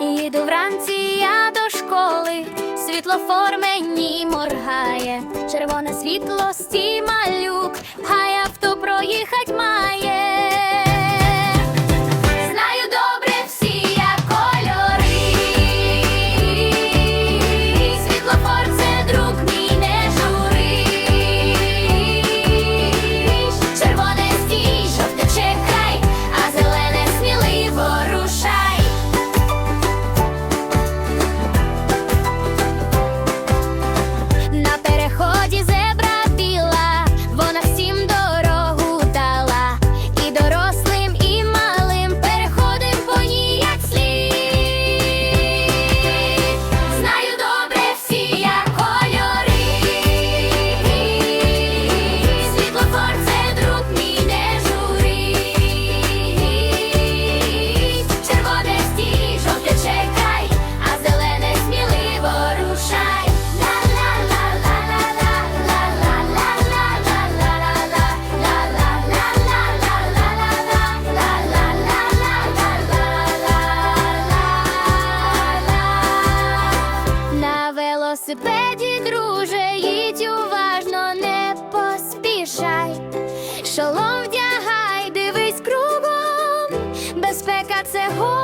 їду вранці я до школи, світлофор мені моргає, червоне світло стій малюк. велосипеді, друже, їдь уважно, не поспішай, шолом вдягай, дивись кругом, безпека це го.